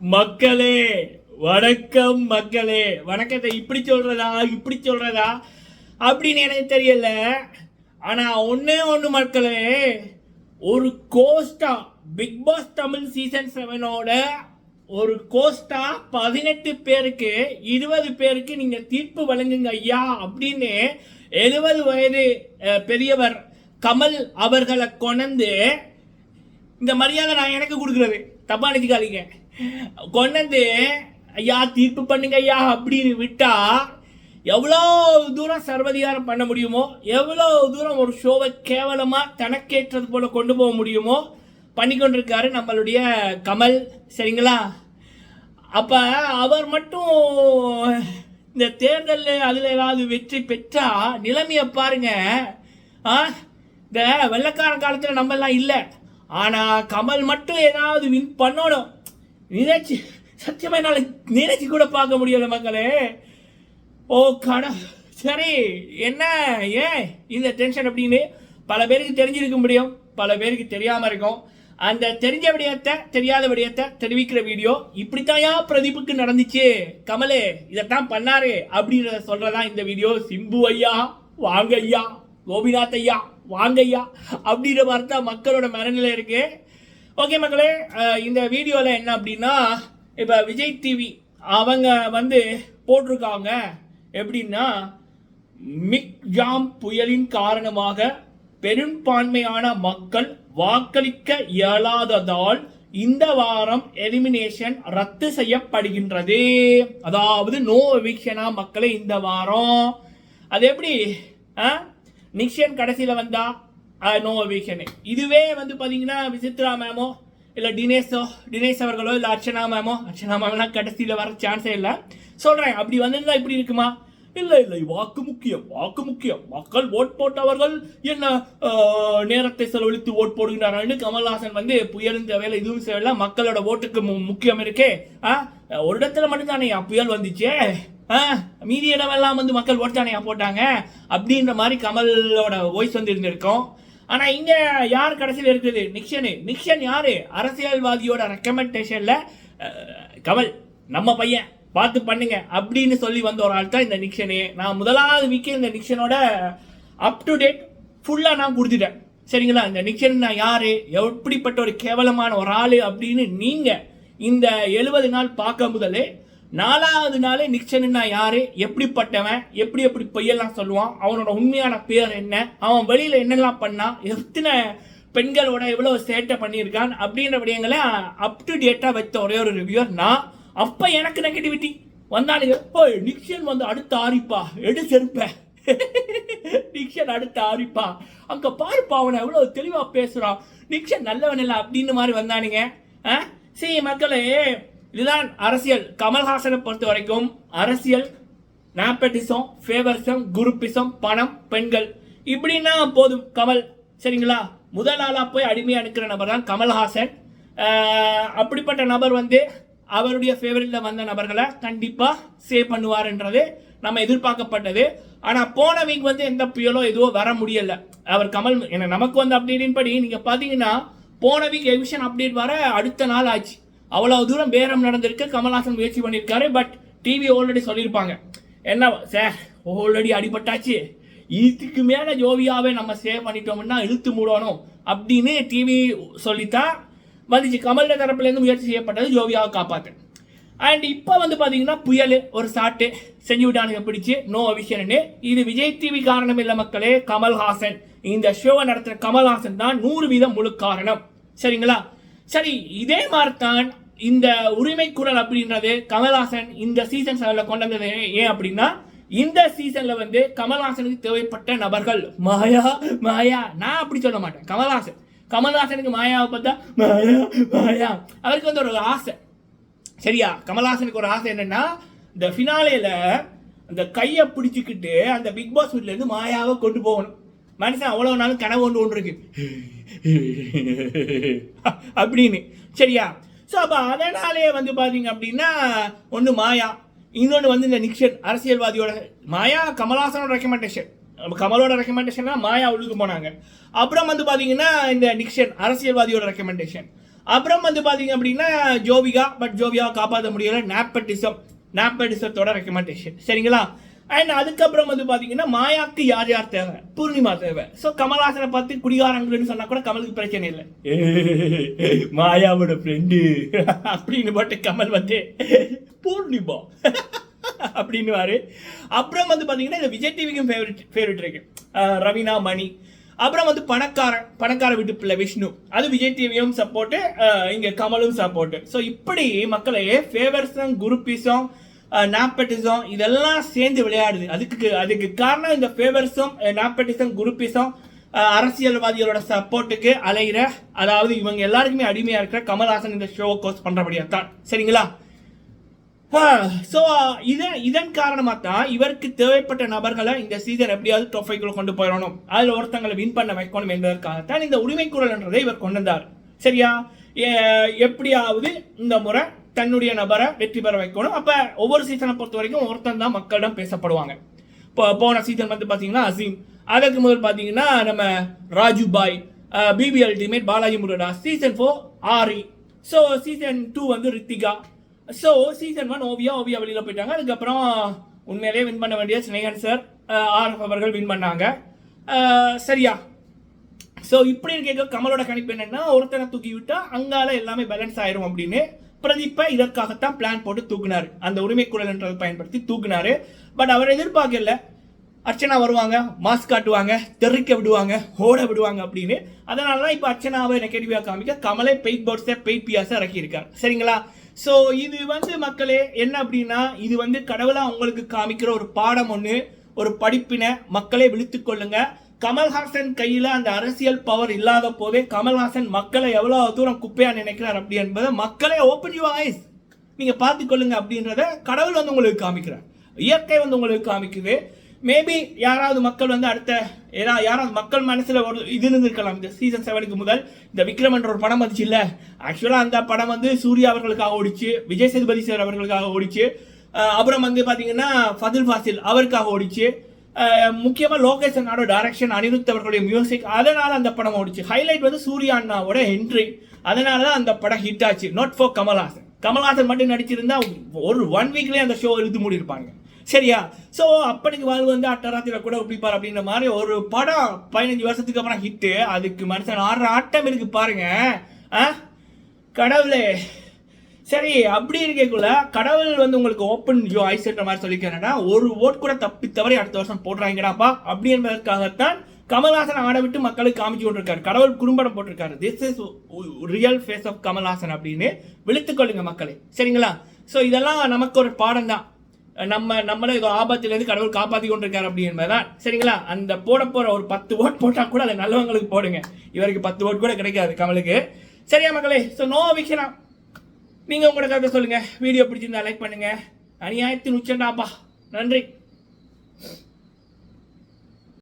மக்களே வணக்கம் மக்களே. வணக்கத்தை இப்படி சொல்றதா? இப்படி சொல்றதா? அப்படின்னு எனக்கு தெரியல. ஆனா ஒன்றே ஒன்று மக்களே ஒரு கோஸ்டா பிக் பாஸ் தமிழ் சீசன் செவனோட ஒரு கோஸ்டா பதினெட்டு பேருக்கு இருபது பேருக்கு நீங்க தீர்ப்பு வழங்குங்க ஐயா அப்படின்னு எழுபது வயது பெரியவர் கமல் அவர்களை கொணந்து இந்த மரியாதை நான் எனக்கு கொடுக்குறது. தப்பா நினைச்சுக்காதீங்க. கொண்டாந்து ஐயா தீர்ப்பு பண்ணுங்க ஐயா அப்படின்னு விட்டா எவ்வளோ தூரம் சர்வதிகாரம் பண்ண முடியுமோ எவ்வளோ தூரம் ஒரு ஷோவை கேவலமாக தனக்கேற்றது போல கொண்டு போக முடியுமோ பண்ணிக்கொண்டிருக்காரு நம்மளுடைய கமல் சரிங்களா? அப்போ அவர் மட்டும் இந்த தேர்தலில் அதில் ஏதாவது வெற்றி பெற்றா நிலைமையை பாருங்க. ஆ இந்த வெள்ளக்காரன் காலத்தில் நம்மெல்லாம் இல்லை. ஆனால் கமல் மட்டும் ஏதாவது வின் பண்ணணும். நினைச்சு சத்தியமா என்னால் நினைச்சு கூட பார்க்க முடியல மக்களே. ஓ கட சரி என்ன ஏன் இந்த டென்ஷன் அப்படின்னு பல பேருக்கு தெரிஞ்சிருக்க முடியும். பல பேருக்கு தெரியாமல் இருக்கும். அந்த தெரிஞ்ச விடயத்தை தெரியாத விடயத்தை தெரிவிக்கிற வீடியோ இப்படித்தாயா பிரதீப்புக்கு நடந்துச்சு. கமலே இதைத்தான் பண்ணாரு அப்படின்றத சொல்றதா இந்த வீடியோ. சிம்பு ஐயா வாங்க ஐயா. கோபிநாத் ஐயா வாங்க ஐயா. அப்படின்ற மாதிரி தான் மக்களோட மனநிலை இருக்குது ஓகே மக்களே இந்த வீடியோவில் என்ன அப்படின்னா இப்போ விஜய் டிவி அவங்க வந்து போட்டிருக்காங்க எப்படின்னா மிக் ஜாம் புயலின் காரணமாக பெரும்பான்மையான மக்கள் வாக்களிக்க இயலாததால் இந்த வாரம் எலிமினேஷன் ரத்து செய்யப்படுகின்றது. அதாவது நோ எவிக்ஷனா மக்களை இந்த வாரம். அது எப்படி? ஆ நிக்ஷன் கடைசியில் வந்தா நோ எவிக்ஷன் இதுவே வந்து பார்த்தீங்கன்னா விசித்ரா மேமோ இல்லை டினேஷோ டினேஷ் அவர்களோ இல்லை அர்ச்சனா மேமோ அர்ச்சனா மேம்லாம் கடைசியில் வர சான்ஸே இல்லை. சொல்கிறேன் அப்படி வந்திருந்தா இப்படி இருக்குமா? இல்லை இல்லை வாக்கு முக்கியம் வாக்கு முக்கியம். மக்கள் ஓட் போட்டவர்கள் என்ன நேரத்தை செலவழித்து ஓட் போடுகிறார்கள்னு கமல்ஹாசன் வந்து புயலும் தேவையில்லை இதுவும் தேவையில்லை மக்களோட ஓட்டுக்கு முக்கியம் இருக்கே. ஆ ஒரு இடத்துல மட்டும்தானே புயல் வந்துச்சே. ஆ மீதி இடமெல்லாம் வந்து மக்கள் ஓட்டானையா போட்டாங்க. அப்படின்ற மாதிரி கமலோட வாய்ஸ் வந்து இருந்திருக்கும். ஆனால் இங்கே யார் கடைசியில் இருக்குது நிக்ஷனு. நிக்ஷன் யார்? அரசியல்வாதியோட ரெக்கமெண்டேஷனில் கமல் நம்ம பையன் பார்த்து பண்ணுங்க அப்படின்னு சொல்லி வந்த ஒரு ஆள் தான் இந்த நிக்ஷனு. நான் முதலாவது வீக்கே இந்த நிக்ஷனோட அப் டு டேட் ஃபுல்லாக நான் கொடுத்துட்டேன். சரிங்களா? இந்த நிக்ஷன் நான் யார்? எப்படிப்பட்ட ஒரு கேவலமான ஒரு ஆள் அப்படின்னு நீங்கள் இந்த எழுபது நாள் பார்க்க முதலே நாலாவது நாளே நிக்சன்னா யாரு? எப்படிப்பட்டவன்? எப்படி எப்படி பொய்யெல்லாம் சொல்லுவான்? அவனோட உண்மையான பேர் என்ன? அவன் வெளியில என்னெல்லாம் பண்ணான் எத்தனை பெண்களோட எவ்வளவு சேட்டை பண்ணியிருக்கான்? அப்படின்ற விடயங்களை அப் டு டேட்டா வைத்த ஒரே ஒரு ரிவ்யூர் நான். அப்ப எனக்கு நெகட்டிவிட்டி வந்தாலும் எப்போ நிக்சன் வந்து அடுத்த ஆரிப்பா எடு செருப்ப. நிக்சன் அடுத்த ஆரிப்பா அங்க பாருப்பா அவனை எவ்வளவு தெளிவா பேசுறான். நிக்சன் நல்லவன் இல்லை அப்படின்னு மாதிரி வந்தானுங்க. ஆ? சரி மக்களே இதுதான் அரசியல். கமல்ஹாசனை பொறுத்த வரைக்கும் அரசியல் நாப்பட்டிசம் ஃபேவரிசம் குருப்பிசம் பணம் பெண்கள். இப்படின்னா போதும். கமல் சரிங்களா? முதல் ஆளாக போய் அடிமையாக நிற்கிற நபர் தான் கமல்ஹாசன். அப்படிப்பட்ட நபர் வந்து அவருடைய ஃபேவரட்டில் வந்த நபர்களை கண்டிப்பாக சேவ் பண்ணுவார்ன்றது நம்ம எதிர்பார்க்கப்பட்டது. ஆனால் போன வீக் வந்து எந்த புயலோ எதுவோ வர முடியலை. அவர் கமல் என்ன நமக்கு வந்து அப்டேட்டின் படி நீங்கள் பார்த்தீங்கன்னா போன வீக் எவிஷன் அப்டேட் வர அடுத்த நாள் ஆச்சு. அவ்வளவு தூரம் பேரம் நடந்திருக்கு கமல்ஹாசன் முயற்சி பண்ணியிருக்காரு பட் டிவி ஆல்ரெடி சொல்லியிருப்பாங்க. என்ன சார் ஆல்ரெடி அடிபட்டாச்சு. இதுக்கு மேல ஜோவியாவே நம்ம சேவ் பண்ணிட்டோம்னா இழுத்து மூடணும் அப்படின்னு டிவி சொல்லித்தான் வந்துச்சு கமல்ட தரப்புலேருந்து முயற்சி செய்யப்பட்டது ஜோவியாவை காப்பாற்று அண்ட் இப்போ வந்து பார்த்தீங்கன்னா புயல் ஒரு சாட்டு செஞ்சு விட்டானுங்க பிடிச்சி நோ விஷயன்னு இது விஜய் டிவி காரணம் இல்லை மக்களே கமல்ஹாசன். இந்த ஷோவை நடத்துகிற கமல்ஹாசன் தான் நூறு வீதம் முழு காரணம். சரிங்களா? சரி இதே மாதிரி தான் இந்த உரிமை குரல் அப்படின்றது கமல்ஹாசன் இந்த சீசன் செவன்ல கொண்டு வந்தது ஏன் அப்படின்னா இந்த சீசன்ல வந்து கமல்ஹாசனுக்கு தேவைப்பட்ட நபர்கள் மாயா மாயா நான் அப்படி சொல்ல மாட்டேன் கமல்ஹாசன். கமல்ஹாசனுக்கு மாயாவை பார்த்தா மாயா மாயா. அவருக்கு வந்து ஒரு ஆசை. சரியா? கமல்ஹாசனுக்கு ஒரு ஆசை என்னன்னா இந்த ஃபினாலேல அந்த கையை பிடிச்சிக்கிட்டு அந்த பிக் பாஸ் வீட்லேருந்து மாயாவை கொண்டு போகணும். மனுஷன் அவ்வளோ நாளும் கனவு ஒன்று ஒன்று இருக்கு அப்படின்னு. சரியா? ஸோ அப்போ அதனாலே வந்து பார்த்தீங்க அப்படின்னா ஒன்று மாயா இன்னொன்று வந்து இந்த நிக்ஷன் அரசியல்வாதியோட மாயா கமல்ஹாசனோட ரெக்கமெண்டேஷன் கமலோட ரெக்கமெண்டேஷன் மாயா உள்ளுக்கு போனாங்க. அப்புறம் வந்து பார்த்தீங்கன்னா இந்த நிக்ஷன் அரசியல்வாதியோட ரெக்கமெண்டேஷன் அப்புறம் வந்து பார்த்தீங்க அப்படின்னா ஜோவிகா பட் ஜோவியாவை காப்பாற்ற முடியல நாப்பட்டிசம் நாப்பட்டிசத்தோட ரெக்கமெண்டேஷன் சரிங்களா? அண்ட் அதுக்கப்புறம் வந்து பாத்தீங்கன்னா மாயாக்கு யார் யார் தேவை? பூர்ணிமா தேவை. ஸோ கமல்ஹாசனை பார்த்து குடிகாரங்கள்னு சொன்னா கூட கமலுக்கு பிரச்சனை இல்லை. மாயாவோட ஃப்ரெண்டு அப்படின்னு போட்டு கமல் வந்து பூர்ணிமா அப்படின்னுவாரு. அப்புறம் வந்து பாத்தீங்கன்னா இந்த விஜய் டிவிக்கும் ஃபேவரட் ஃபேவரட் இருக்கு. ரவீனா மணி. அப்புறம் வந்து பணக்காரன் பணக்கார வீட்டு பிள்ளை விஷ்ணு. அது விஜய் டிவியும் சப்போர்ட்டு இங்க கமலும் சப்போர்ட்டு ஸோ இப்படி மக்களே ஃபேவர்ஸும் குரூப்பிசம் நாப்பட்டிசம் இதெல்லாம் சேர்ந்து விளையாடுது. அதுக்கு அதுக்கு காரணம் இந்த ஃபேவர்ஸும் நாப்பட்டிசம் குரூப்பிசம் அரசியல்வாதிகளோட சப்போர்ட்டுக்கு அலைகிற அதாவது இவங்க எல்லாருக்குமே அடிமையாக இருக்கிற கமல்ஹாசன் இந்த ஷோ கோர்ஸ் பண்ணுறபடியாக தான். சரிங்களா? ஸோ இதன் இதன் காரணமாக தான் இவருக்கு தேவைப்பட்ட நபர்களை இந்த சீசன் எப்படியாவது ட்ரோஃபைக்குள்ள கொண்டு போயிடணும். அதில் ஒருத்தங்களை வின் பண்ண வைக்கணும் என்பதற்காகத்தான் இந்த உரிமை இவர் கொண்டு வந்தார். சரியா? எப்படியாவது இந்த முறை தன்னுடைய நபரை வெற்றி பெற வைக்கணும். அப்போ ஒவ்வொரு சீசனை பொறுத்த வரைக்கும் ஒருத்தன் தான் மக்களிடம் பேசப்படுவாங்க. இப்போ போன சீசன் வந்து பார்த்தீங்கன்னா அசீம். அதற்கு முதல் பார்த்தீங்கன்னா நம்ம Raju Bhai BB ultimate Balaji Murugadoss. Season four Aari. So season two வந்து Riythvika. So season one Oviya Oviya வெளியில் போயிட்டாங்க. அதுக்கப்புறம் உண்மையிலேயே வின் பண்ண வேண்டிய ஸ்னேகன் சார் ஆர்எஃப் அவர்கள் வின் பண்ணாங்க. சரியா. ஸோ இப்படி இருக்க கமலோட கணிப்பு என்னென்னா ஒருத்தனை தூக்கி விட்டால் அங்கால எல்லாமே பேலன்ஸ் ஆயிரும் அப்படின்னு. பிரதீப்பை இதற்காகத்தான் பிளான் போட்டு தூக்குனாரு. அந்த உரிமை என்றதை பயன்படுத்தி தூக்குனாரு. பட் அவர் எதிர்பார்க்கல அர்ச்சனா வருவாங்க மாஸ்க் காட்டுவாங்க தெறிக்க விடுவாங்க ஓட விடுவாங்க அப்படின்னு. அதனால தான் இப்போ அர்ச்சனாவை நெகட்டிவாக காமிக்க கமலை பெயிட் போர்ட்ஸை பெயிட் பியாஸை இறக்கியிருக்கார். சரிங்களா? ஸோ இது வந்து மக்களே என்ன அப்படின்னா இது வந்து கடவுளாக உங்களுக்கு காமிக்கிற ஒரு பாடம் ஒன்று ஒரு படிப்பினை மக்களே விழித்துக் கமல்ஹாசன் கையில் அந்த அரசியல் பவர் இல்லாத போதே கமல்ஹாசன் மக்களை எவ்வளோ தூரம் குப்பையா நினைக்கிறார் அப்படி என்பதை மக்களை ஓப்பன் யூ ஐஸ் நீங்கள் பார்த்துக்கொள்ளுங்க அப்படின்றத கடவுள் வந்து உங்களுக்கு காமிக்கிறார். இயற்கை வந்து உங்களுக்கு காமிக்குது. மேபி யாராவது மக்கள் வந்து அடுத்த ஏன்னா யாராவது மக்கள் மனசில் ஒரு இது இருந்திருக்கலாம். இந்த சீசன் செவனுக்கு முதல் இந்த விக்ரம் என்ற ஒரு படம் வந்துச்சு இல்லை? ஆக்சுவலாக அந்த படம் வந்து சூர்யா அவர்களுக்காக ஓடிச்சு விஜய் சேதுபதி சார் அவர்களுக்காக ஓடிச்சு அப்புறம் வந்து பார்த்தீங்கன்னா ஃபதில் ஃபாசில் அவருக்காக ஓடிச்சு முக்கியமாக லோகேஷ் அண்ணாவோட டைரக்ஷன் அனிருத் அவர்களுடைய மியூசிக் அதனால் அந்த படம் ஓடிச்சு. ஹைலைட் வந்து சூர்யா அண்ணாவோட என்ட்ரி அதனால தான் அந்த படம் ஹிட் ஆச்சு. Not for Kamal Haasan. கமல்ஹாசன் மட்டும் நடிச்சிருந்தா ஒரு ஒன் வீக்லேயே அந்த ஷோ இழுத்து மூடியிருப்பாங்க. சரியா? ஸோ அப்பனுக்கு வாழ்வு வந்து அட்டராத்திர கூட ஒப்பிப்பார் அப்படின்ற மாதிரி ஒரு படம் பதினஞ்சு வருஷத்துக்கு அப்புறம் ஹிட்டு அதுக்கு மனுஷன் ஆடுற ஆட்டம் இருக்கு பாருங்க. ஆ கடவுளே. சரி அப்படி இருக்கக்குள்ள கடவுள் வந்து உங்களுக்கு ஓப்பன் யோ ஐஸ்ன்ற மாதிரி சொல்லிக்கிறேன்னா ஒரு ஓட் கூட தப்பி தவறி அடுத்த வருஷம் போடுறாங்கடாப்பா. அப்படி என்பதற்காகத்தான் கமல்ஹாசன் ஆட விட்டு மக்களுக்கு காமிச்சு கொண்டிருக்காரு. கடவுள் குறும்படம் போட்டிருக்காரு. This is real face of Kamal Haasan அப்படின்னு விழுத்துக்கொள்ளுங்க மக்களை. சரிங்களா? ஸோ இதெல்லாம் நமக்கு ஒரு பாடம் தான் நம்ம நம்மள ஏதோ ஆபத்துலேருந்து கடவுள் காப்பாற்றி கொண்டிருக்காரு அப்படி தான் சரிங்களா? அந்த போட போகிற ஒரு பத்து ஓட் போட்டால் கூட அதை நல்லவங்களுக்கு போடுங்க. இவருக்கு பத்து ஓட் கூட கிடைக்காது கமலுக்கு. சரியா மக்களே? ஸோ நோ விக்கிறான் நீங்கள் உங்களோட கருத்தை சொல்லுங்கள் வீடியோ பிடிச்சிருந்தா லைக் பண்ணுங்கள் அநியாயத்தின் உச்சண்டாப்பா. நன்றி.